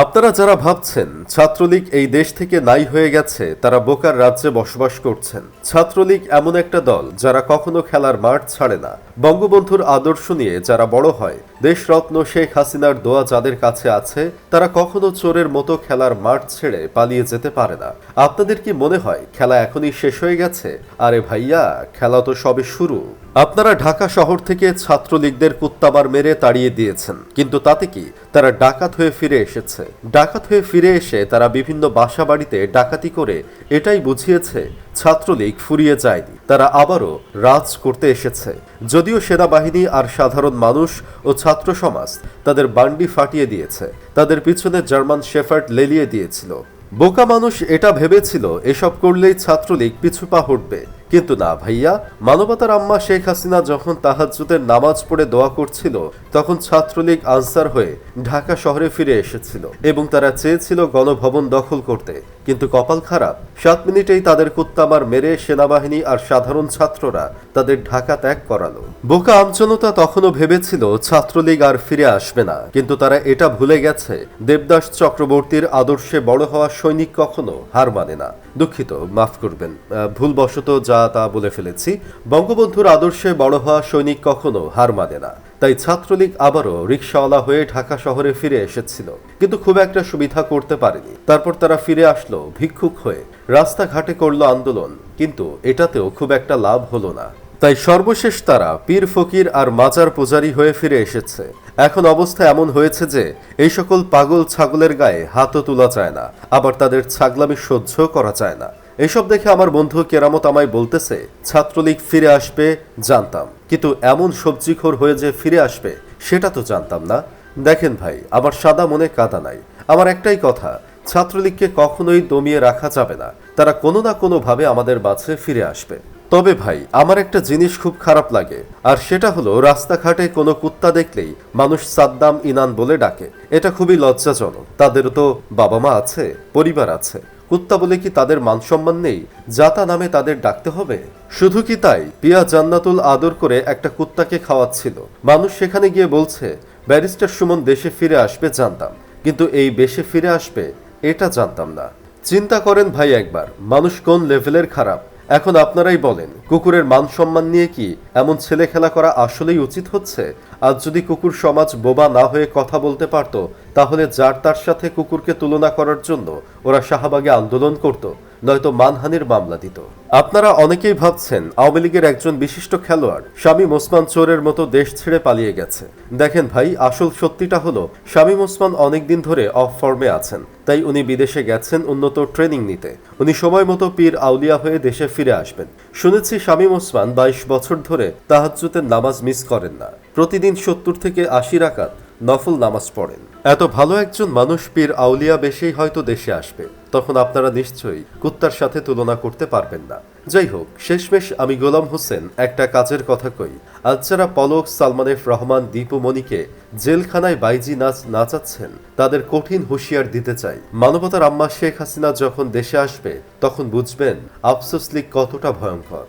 আপনারা যারা ভাবছেন ছাত্রলীগ এই দেশ থেকে নাই হয়ে গেছে, তারা বোকার রাজ্যে বসবাস করছেন। ছাত্রলীগ এমন একটা দল যারা কখনো খেলার মাঠ ছাড়ে না। বঙ্গবন্ধুর আদর্শ নিয়ে যারা বড় হয় দেশরত্ন শেখ হাসিনার দোয়া যাদের কাছে আছে, তারা কখনো চোরের মতো খেলার মাঠ ছেড়ে পালিয়ে যেতে পারে না। আপনাদের কি মনে হয়, খেলা এখনই শেষ হয়ে গেছে? আরে ভাইয়া, খেলা তো সবে শুরু। আপনারা ঢাকা শহর থেকে ছাত্রলীগদের কুত্তাবার মেরে তাড়িয়ে দিয়েছেন। কিন্তু তাতে কি, তারা ডাকাত হয়ে ফিরে এসেছে। ডাকাত হয়ে ফিরে এসে তারা বিভিন্ন বাসা বাড়িতে ডাকাতি করে, এটাই বুঝিয়েছে ছাত্রলীগ ফুরিয়ে যায়নি। তারা আবারও রাজ করতে এসেছে। যদিও সেনাবাহিনী আর সাধারণ মানুষ ও ছাত্র সমাজ তাদের বান্ডি ফাটিয়ে দিয়েছে। তাদের পিছনে জার্মান শেফার্ড লেলিয়ে দিয়েছিল। বোকা মানুষ এটা ভেবেছিল, এসব করলেই ছাত্রলীগ পিছুপা হটবে। কিন্তু না ভাইয়া, মানবতার আম্মা শেখ হাসিনা যখন তাহাজ্জুদের নামাজ পড়ে দোয়া করছিল, তখন ছাত্রলীগ আনসার হয়ে ঢাকা শহরে ফিরে এসেছিল এবং তারা চেয়েছিল গণভবন দখল করতে। কিন্তু কপাল খারাপ। সাত মিনিটেই তাদের কুত্তামার মেরে সেনাবাহিনী আর সাধারণ ছাত্ররা তাদের ঢাকা ত্যাগ করালো। বোকা আমজনতা তখনও ভেবেছিল ছাত্রলীগ আর ফিরে আসবে না। কিন্তু তারা এটা ভুলে গেছে, দেবদাস চক্রবর্তীর আদর্শে বড় হওয়া সৈনিক কখনো হার মানে না। দুঃখিত, মাফ করবেন। ভুলবশত যা তা বলে ফেলেছি। বঙ্গবন্ধুর আদর্শে বড় হওয়া সৈনিক কখনো হার মানে না। তাই ছাত্রলীগ আবারও রিক্সাওয়ালা হয়ে ঢাকা শহরে ফিরে এসেছিল। কিন্তু খুব একটা সুবিধা করতে পারেনি। তারপর তারা ফিরে আসলো ভিক্ষুক হয়ে। রাস্তাঘাটে করল আন্দোলন। কিন্তু এটাতেও খুব একটা লাভ হলো না। তাই সর্বশেষ তারা পীর ফকির আর মাজার পূজারি হয়ে ফিরে এসেছে। এখন অবস্থা এমন হয়েছে যে, এই সকল পাগল ছাগলের গায়ে হাতও তোলা যায় না, আবার তাদের ছাগলামি সহ্য করা যায় না। এসব দেখে আমার বন্ধু কেরামত আমায় বলতেছে, ছাত্রলীগ ফিরে আসবে, জানতাম। কিন্তু এমন সবজিখোর হয়ে যে ফিরে আসবে, সেটা তো জানতাম না। দেখেন ভাই, আমার সাদা মনে কাদা নাই। আমার একটাই কথা, ছাত্রলীগকে কখনোই দমিয়ে রাখা যাবে না। তারা কোনো না কোনোভাবে আমাদের মাঝে ফিরে আসবে। তবে ভাই, আমার একটা জিনিস খুব খারাপ লাগে, আর সেটা হলো রাস্তাঘাটে কোনো কুত্তা দেখলেই মানুষ সাদ্দাম ইনান বলে ডাকে। এটা খুবই লজ্জাজনক। তাদের তো বাবা মা আছে, পরিবার আছে। কুত্তা বলে কি তাদের মান সম্মান নেই? যাতা নামে তাদের ডাকতে হবে? শুধু কি তাই? পিয়া জান্নাতুল আদর করে একটা কুত্তাকে খাওয়াচ্ছিল। মানুষ সেখানে গিয়ে বলছে, ব্যারিস্টার সুমন দেশে ফিরে আসবে, জানতাম। কিন্তু এই বেশে ফিরে আসবে, এটা জানতাম না। চিন্তা করেন ভাই একবার, মানুষ কোন লেভেলের খারাপ? এখন আপনারাই বলেন, কুকুরের মান সম্মান নিয়ে কি এমন ছেলে খেলা করা আসলেই উচিত হচ্ছে? আজ যদি কুকুর সমাজ বোবা না হয়ে কথা বলতে পারত, তাহলে যার তার সাথে কুকুরকে তুলনা করার জন্য ওরা শাহবাগে আন্দোলন করত। নয়তো মানহানির মামলা দিত। আপনারা অনেকেই ভাবছেন আওয়ামী লীগের একজন বিশিষ্ট খেলোয়াড় শামীম ওসমান চোরের মতো দেশ ছেড়ে পালিয়ে গেছে। দেখেন ভাই, আসল সত্যিটা হলো, শামীম ওসমান অনেকদিন ধরে অফ ফর্মে আছেন। তাই উনি বিদেশে গেছেন উন্নত ট্রেনিং নিতে। উনি সময় মতো পীর আউলিয়া হয়ে দেশে ফিরে আসবেন। শুনেছি শামীম ওসমান বাইশ বছর ধরে তাহাজ্জুতের নামাজ মিস করেন না। প্রতিদিন সত্তর থেকে আশি রাকাত নফল নামাজ পড়েন। এত ভালো একজন মানুষ পীর আউলিয়া বেশেই হয়তো দেশে আসবে। তখন আপনারা নিশ্চয়ই কুত্তার সাথে তুলনা করতে পারবেন না। যাই হোক, শেষমেশ আমি গোলাম হোসেন একটা কাজের কথা কই। আজ যারা পলক সালমানের রহমান দীপু মনিকে জেলখানায় বাইজি নাচ নাচাচ্ছেন, তাদের কঠিন হুঁশিয়ার দিতে চাই। মানবতার আম্মা শেখ হাসিনা যখন দেশে আসবে, তখন বুঝবেন, আফসোস কতটা ভয়ঙ্কর।